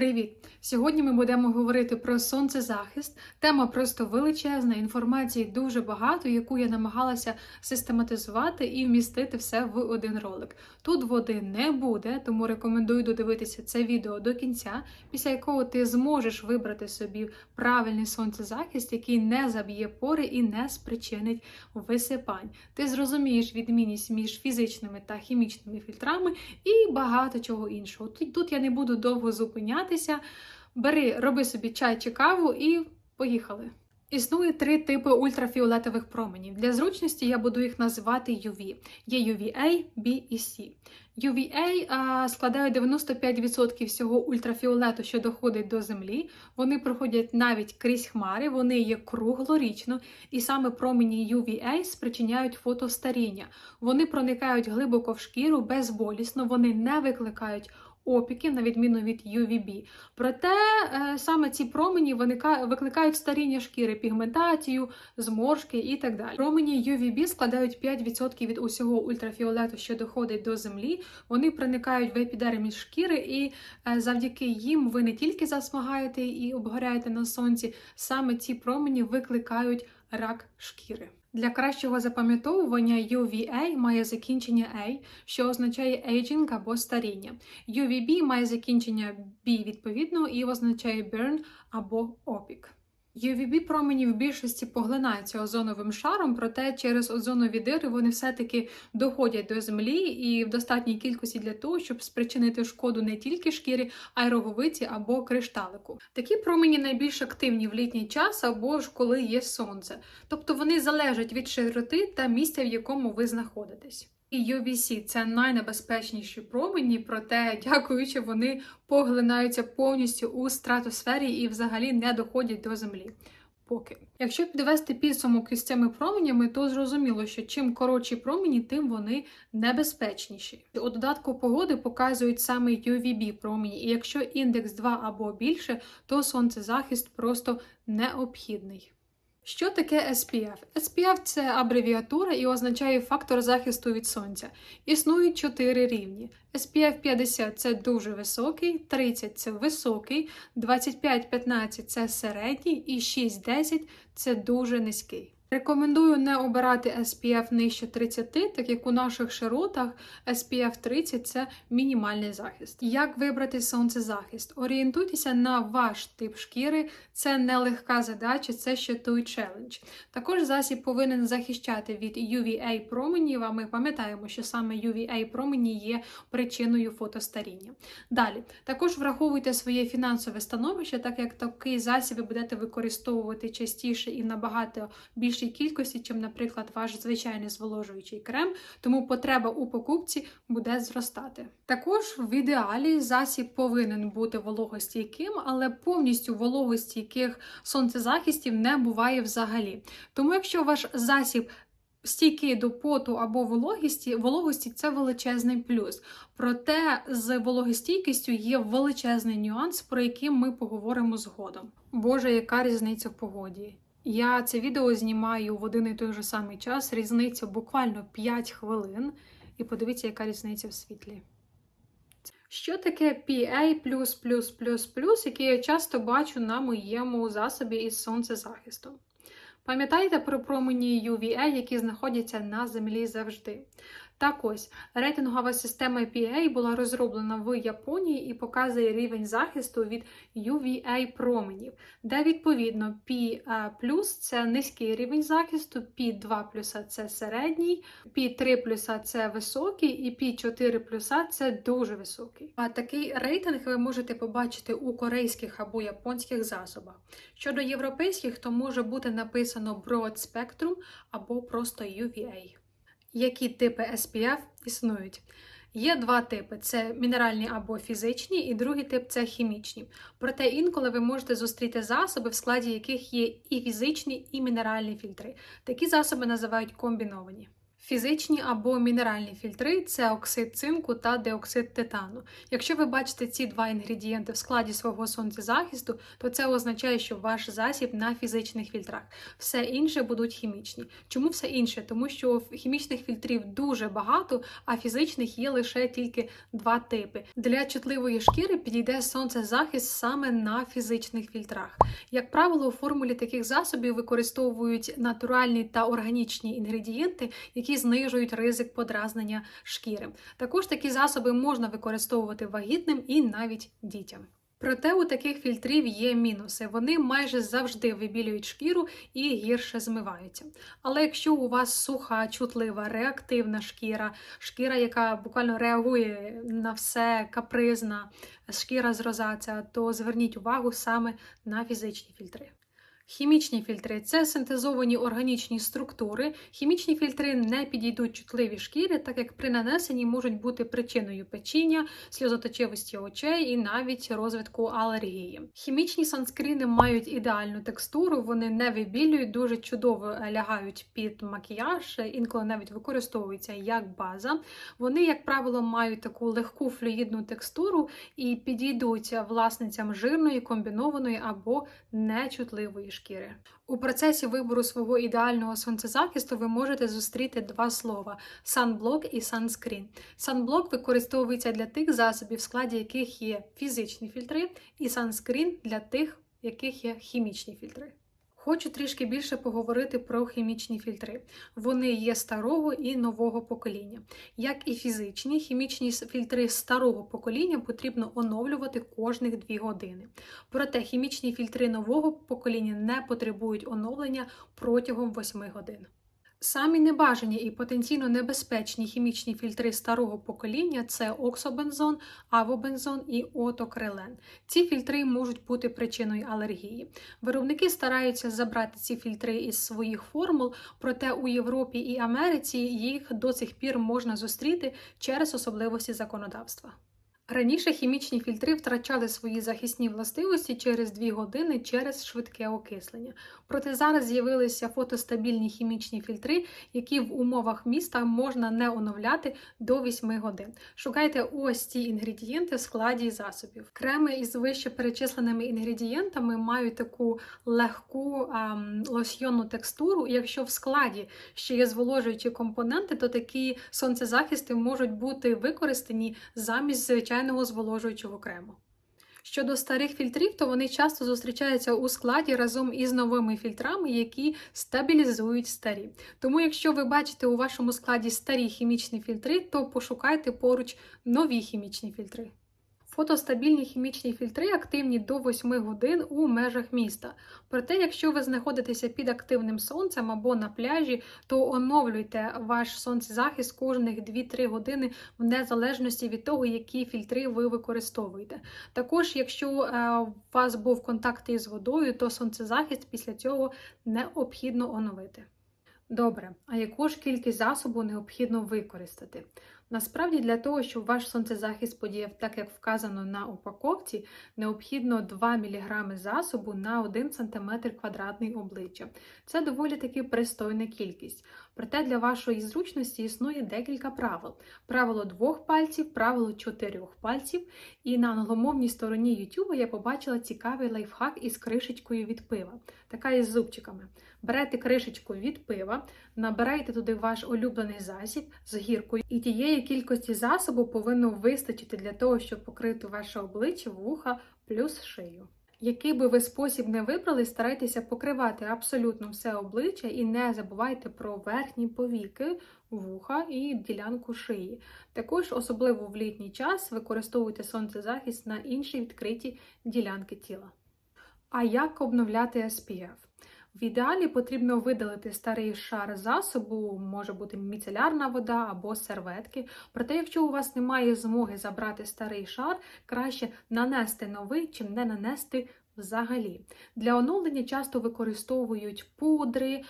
Привіт! Сьогодні ми будемо говорити про сонцезахист. Тема просто величезна, інформації дуже багато, яку я намагалася систематизувати і вмістити все в один ролик. Тут води не буде, тому рекомендую додивитися це відео до кінця, після якого ти зможеш вибрати собі правильний сонцезахист, який не заб'є пори і не спричинить висипань. Ти зрозумієш відмінність між фізичними та хімічними фільтрами і багато чого іншого. Тут, я не буду довго зупинятися. Бери, роби собі чай чи каву і поїхали. Існує три типи ультрафіолетових променів. Для зручності я буду їх називати UV. Є UVA, B і C. UVA а, складають 95% всього ультрафіолету, що доходить до землі. Вони проходять навіть крізь хмари, вони є круглорічно, і саме промені UVA спричиняють фотостаріння. Вони проникають глибоко в шкіру безболісно, вони не викликають опіків, на відміну від UVB. Проте е, саме ці промені викликають старіння шкіри, пігментацію, зморшки і так далі. Промені UVB складають 5% від усього ультрафіолету, що доходить до землі. Вони проникають в епідерміс шкіри, і е, завдяки їм ви не тільки засмагаєте і обгоряєте на сонці, саме ці промені викликають рак шкіри. Для кращого запам'ятовування UVA має закінчення A, що означає aging або старіння. UVB має закінчення B відповідно і означає burn або опік. UVB промені в більшості поглинаються озоновим шаром, проте через озонові дири вони все-таки доходять до землі і в достатній кількості для того, щоб спричинити шкоду не тільки шкірі, а й роговиці або кришталику. Такі промені найбільш активні в літній час або ж коли є сонце, тобто вони залежать від широти та місця, в якому ви знаходитесь. І UVC – це найнебезпечніші промені, проте, дякуючи, вони поглинаються повністю у стратосфері і взагалі не доходять до землі. Поки. Якщо підвести підсумок із цими променями, то зрозуміло, що чим коротші промені, тим вони небезпечніші. У додатку погоди показують саме UVB промені, і якщо індекс 2 або більше, то сонцезахист просто необхідний. Що таке SPF? SPF – це абревіатура і означає фактор захисту від сонця. Існують чотири рівні. SPF 50 це дуже високий, 30 це високий, 25-15 це середній і 6-10 це дуже низький. Рекомендую не обирати SPF нижче 30, так як у наших широтах SPF 30 це мінімальний захист. Як вибрати сонцезахист? Орієнтуйтеся на ваш тип шкіри, це не легка задача, це ще той челендж. Також засіб повинен захищати від UVA променів, а ми пам'ятаємо, що саме UVA промені є причиною фотостаріння. Далі, також враховуйте своє фінансове становище, так як такий засіб ви будете використовувати частіше і набагато більшій кількості, чим, наприклад, ваш звичайний зволожуючий крем, тому потреба у покупці буде зростати. Також в ідеалі засіб повинен бути вологостійким, але повністю вологостійких сонцезахистів не буває взагалі. Тому, якщо ваш засіб стійкий до поту або вологості, вологості це величезний плюс. Проте з вологостійкістю є величезний нюанс, про який ми поговоримо згодом. Боже, яка різниця в погоді? Я це відео знімаю в один і той же самий час, різниця буквально 5 хвилин, і подивіться, яка різниця в світлі. Що таке PA, яке я часто бачу на моєму засобі із сонцезахистом? Пам'ятаєте про промені UVA, які знаходяться на землі завжди? Так ось, рейтингова система PA була розроблена в Японії і показує рівень захисту від UVA променів, де відповідно P це низький рівень захисту, P2 це середній, P3 це високий і P4 це дуже високий. А такий рейтинг ви можете побачити у корейських або японських засобах. Щодо європейських, то може бути написано Broad Spectrum або просто UVA. Які типи SPF існують? Є два типи: це мінеральні або фізичні, і другий тип це хімічні. Проте інколи ви можете зустріти засоби, в складі яких є і фізичні, і мінеральні фільтри. Такі засоби називають комбіновані. Фізичні або мінеральні фільтри це оксид цинку та деоксид титану. Якщо ви бачите ці два інгредієнти в складі свого сонцезахисту, то це означає, що ваш засіб на фізичних фільтрах. Все інше будуть хімічні. Чому все інше? Тому що хімічних фільтрів дуже багато, а фізичних є лише тільки два типи. Для чутливої шкіри підійде сонцезахист саме на фізичних фільтрах. Як правило, у формулі таких засобів використовують натуральні та органічні інгредієнти, які знижують ризик подразнення шкіри. Також такі засоби можна використовувати вагітним і навіть дітям. Проте у таких фільтрів є мінуси. Вони майже завжди вибілюють шкіру і гірше змиваються. Але якщо у вас суха, чутлива, реактивна шкіра, шкіра, яка буквально реагує на все капризна, шкіра з розаця, то зверніть увагу саме на фізичні фільтри. Хімічні фільтри це синтезовані органічні структури. Хімічні фільтри не підійдуть чутливі шкірі, так як при нанесенні можуть бути причиною печіння, сльозоточивості очей і навіть розвитку алергії. Хімічні санскріни мають ідеальну текстуру, вони не вибілюють, дуже чудово лягають під макіяж, інколи навіть використовуються як база. Вони, як правило, мають таку легку флюїдну текстуру і підійдуть власницям жирної, комбінованої або нечутливої шкіри. У процесі вибору свого ідеального сонцезахисту ви можете зустріти два слова: санблок і санскрін. Санблок використовується для тих засобів, в складі яких є фізичні фільтри, і санскрін для тих, в яких є хімічні фільтри. Хочу трішки більше поговорити про хімічні фільтри. Вони є старого і нового покоління. Як і фізичні, хімічні фільтри старого покоління потрібно оновлювати кожних 2 години. Проте хімічні фільтри нового покоління не потребують оновлення протягом 8 годин. Самі небажані і потенційно небезпечні хімічні фільтри старого покоління це оксобензон, авобензон і отокрилен. Ці фільтри можуть бути причиною алергії. Виробники стараються забрати ці фільтри із своїх формул, проте у Європі і Америці їх до цих пір можна зустріти через особливості законодавства. Раніше хімічні фільтри втрачали свої захисні властивості через 2 години через швидке окислення. Проте зараз з'явилися фотостабільні хімічні фільтри, які в умовах міста можна не оновляти до 8 годин. Шукайте ось ці інгредієнти в складі засобів. Креми із вище перечисленими інгредієнтами мають таку легку ем, лосьйонну текстуру. І якщо в складі ще є зволожуючі компоненти, то такі сонцезахисти можуть бути використані замість звичайного звичайного зволожуючого крему. Щодо старих фільтрів, то вони часто зустрічаються у складі разом із новими фільтрами, які стабілізують старі. Тому, якщо ви бачите у вашому складі старі хімічні фільтри, то пошукайте поруч нові хімічні фільтри. Фотостабільні хімічні фільтри активні до 8 годин у межах міста. Проте, якщо ви знаходитеся під активним сонцем або на пляжі, то оновлюйте ваш сонцезахист кожних 2-3 години в незалежності від того, які фільтри ви використовуєте. Також, якщо е, у вас був контакт із водою, то сонцезахист після цього необхідно оновити. Добре, а яку ж кількість засобу необхідно використати? Насправді, для того, щоб ваш сонцезахист подіяв так, як вказано на упаковці, необхідно 2 мг засобу на 1 см квадратний обличчя. Це доволі таки пристойна кількість. Проте для вашої зручності існує декілька правил: правило двох пальців, правило чотирьох пальців. І на англомовній стороні YouTube я побачила цікавий лайфхак із кришечкою від пива, така із зубчиками. Берете кришечку від пива, набираєте туди ваш улюблений засіб з гіркою, і тієї кількості засобу повинно вистачити для того, щоб покрити ваше обличчя, вуха плюс шию. Який би ви спосіб не вибрали, старайтеся покривати абсолютно все обличчя і не забувайте про верхні повіки, вуха і ділянку шиї. Також, особливо в літній час, використовуйте сонцезахист на інші відкриті ділянки тіла. А як обновляти SPF? В ідеалі потрібно видалити старий шар засобу, може бути міцелярна вода або серветки. Проте, якщо у вас немає змоги забрати старий шар, краще нанести новий, чим не нанести взагалі. Для оновлення часто використовують пудри,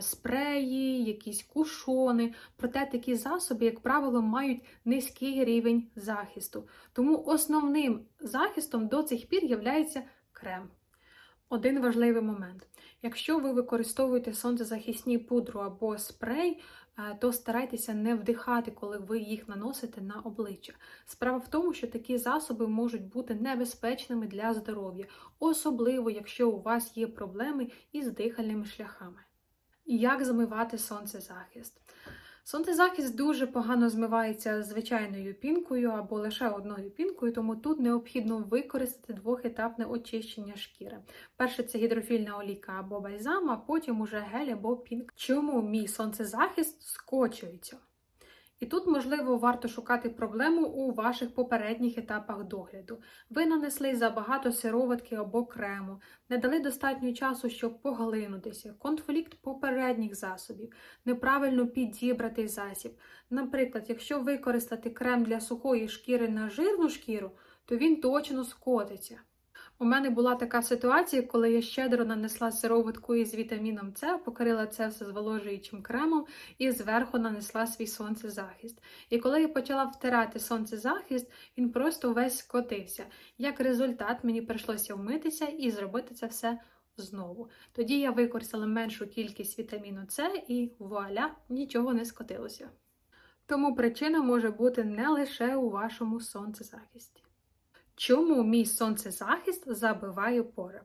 спреї, якісь кушони. Проте такі засоби, як правило, мають низький рівень захисту. Тому основним захистом до цих пір є крем. Один важливий момент. Якщо ви використовуєте сонцезахисні пудру або спрей, е, то старайтеся не вдихати, коли ви їх наносите на обличчя. Справа в тому, що такі засоби можуть бути небезпечними для здоров'я, особливо якщо у вас є проблеми із дихальними шляхами. Як змивати сонцезахист? Сонцезахист дуже погано змивається звичайною пінкою або лише одною пінкою, тому тут необхідно використати двохетапне очищення шкіри. Перше це гідрофільна олійка або бальзам, а потім уже гель або пінк. Чому мій сонцезахист скочується? І тут, можливо, варто шукати проблему у ваших попередніх етапах догляду. Ви нанесли забагато сироватки або крему, не дали достатньо часу, щоб поглинутися, конфлікт попередніх засобів, неправильно підібратий засіб. Наприклад, якщо використати крем для сухої шкіри на жирну шкіру, то він точно скотиться. У мене була така ситуація, коли я щедро нанесла сироватку із вітаміном С, покрила це все зволожуючим кремом і зверху нанесла свій сонцезахист. І коли я почала втирати сонцезахист, він просто весь скотився. Як результат, мені прийшлося вмитися і зробити це все знову. Тоді я використала меншу кількість вітаміну С і вуаля, нічого не скотилося. Тому причина може бути не лише у вашому сонцезахисті. Чому мій сонцезахист забиває пори?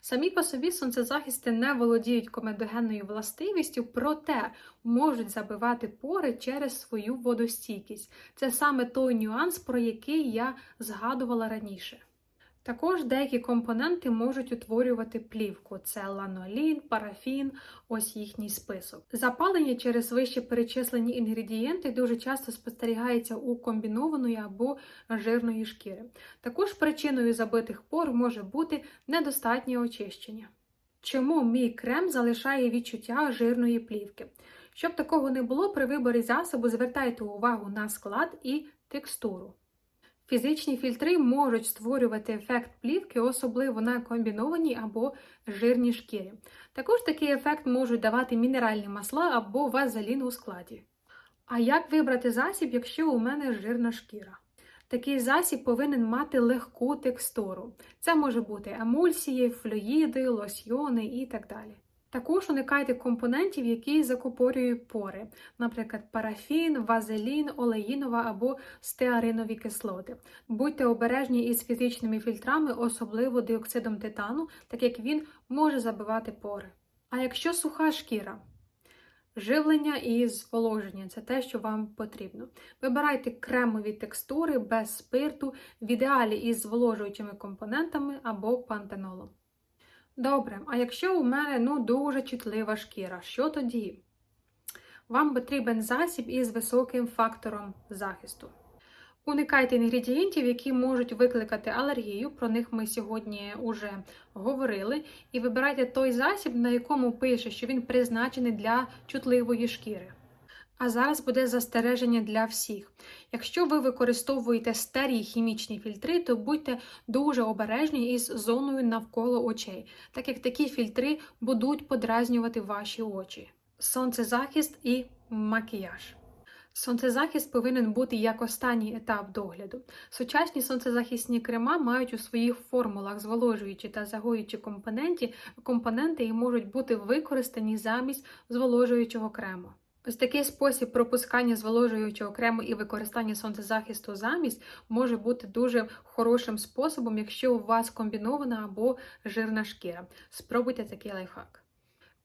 Самі по собі сонцезахисти не володіють комедогенною властивістю, проте можуть забивати пори через свою водостійкість. Це саме той нюанс, про який я згадувала раніше. Також деякі компоненти можуть утворювати плівку: це ланолін, парафін, ось їхній список. Запалення через вище перечислені інгредієнти дуже часто спостерігається у комбінованої або жирної шкіри. Також причиною забитих пор може бути недостатнє очищення. Чому мій крем залишає відчуття жирної плівки? Щоб такого не було, при виборі засобу звертайте увагу на склад і текстуру. Фізичні фільтри можуть створювати ефект плівки, особливо на комбінованій або жирній шкірі. Також такий ефект можуть давати мінеральні масла або вазелін у складі. А як вибрати засіб, якщо у мене жирна шкіра? Такий засіб повинен мати легку текстуру. Це може бути емульсії, флюїди, лосьйони і так далі. Також уникайте компонентів, які закупорюють пори, наприклад, парафін, вазелін, олеїнова або стеаринові кислоти. Будьте обережні із фізичними фільтрами, особливо диоксидом титану, так як він може забивати пори. А якщо суха шкіра, живлення і зволоження це те, що вам потрібно. Вибирайте кремові текстури без спирту, в ідеалі із зволожуючими компонентами або пантенолом. Добре, а якщо у мене ну, дуже чутлива шкіра, що тоді? Вам потрібен засіб із високим фактором захисту. Уникайте інгредієнтів, які можуть викликати алергію, про них ми сьогодні вже говорили. І вибирайте той засіб, на якому пише, що він призначений для чутливої шкіри. А зараз буде застереження для всіх. Якщо ви використовуєте старі хімічні фільтри, то будьте дуже обережні із зоною навколо очей, так як такі фільтри будуть подразнювати ваші очі. Сонцезахист і макіяж. Сонцезахист повинен бути як останній етап догляду. Сучасні сонцезахисні крема мають у своїх формулах зволожуючі та загоюючі компоненти, компоненти і можуть бути використані замість зволожуючого крему. Ось такий спосіб пропускання зволожуючого крему і використання сонцезахисту замість може бути дуже хорошим способом, якщо у вас комбінована або жирна шкіра. Спробуйте такий лайфхак.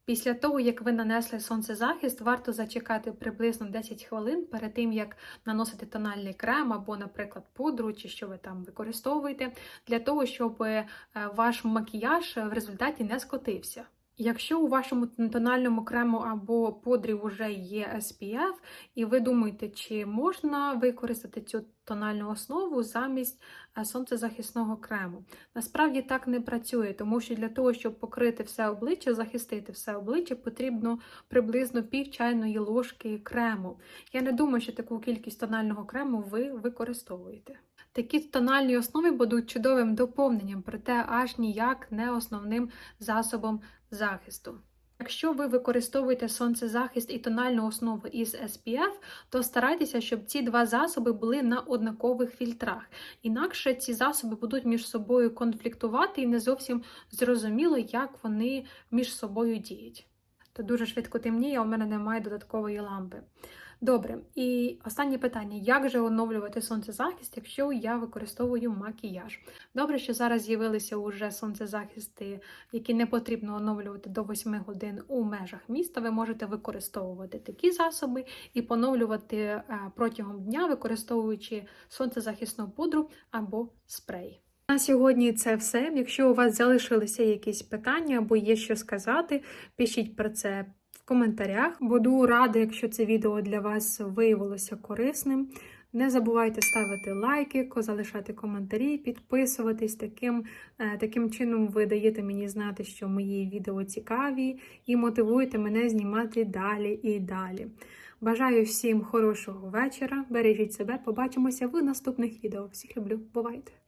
Після того, як ви нанесли сонцезахист, варто зачекати приблизно 10 хвилин перед тим, як наносити тональний крем або, наприклад, пудру, чи що ви там використовуєте, для того, щоб е, ваш макіяж в результаті не скотився. Якщо у вашому тональному крему або пудрі вже є SPF, і ви думаєте, чи можна використати цю тональну основу замість е, сонцезахисного крему. Насправді так не працює, тому що для того, щоб покрити все обличчя, захистити все обличчя, потрібно приблизно пів чайної ложки крему. Я не думаю, що таку кількість тонального крему ви використовуєте. Такі тональні основи будуть чудовим доповненням, проте аж ніяк не основним засобом захисту. Якщо ви використовуєте сонцезахист і тональну основу із SPF, то старайтеся, щоб ці два засоби були на однакових фільтрах. Інакше ці засоби будуть між собою конфліктувати і не зовсім зрозуміло, як вони між собою діють. то дуже швидко темніє, у мене немає додаткової лампи. Добре, і останнє питання: як же оновлювати сонцезахист, якщо я використовую макіяж? Добре, що зараз з'явилися уже сонцезахисти, які не потрібно оновлювати до 8 годин у межах міста. Ви можете використовувати такі засоби і поновлювати е, протягом дня, використовуючи сонцезахисну пудру або спрей. На сьогодні це все. Якщо у вас залишилися якісь питання або є що сказати, пишіть про це коментарях. Буду рада, якщо це відео для вас виявилося корисним. Не забувайте ставити лайки, залишати коментарі, підписуватись. Таким, е, таким чином ви даєте мені знати, що мої відео цікаві і мотивуєте мене знімати далі і далі. Бажаю всім хорошого вечора. Бережіть себе, побачимося в наступних відео. Всіх люблю, бувайте!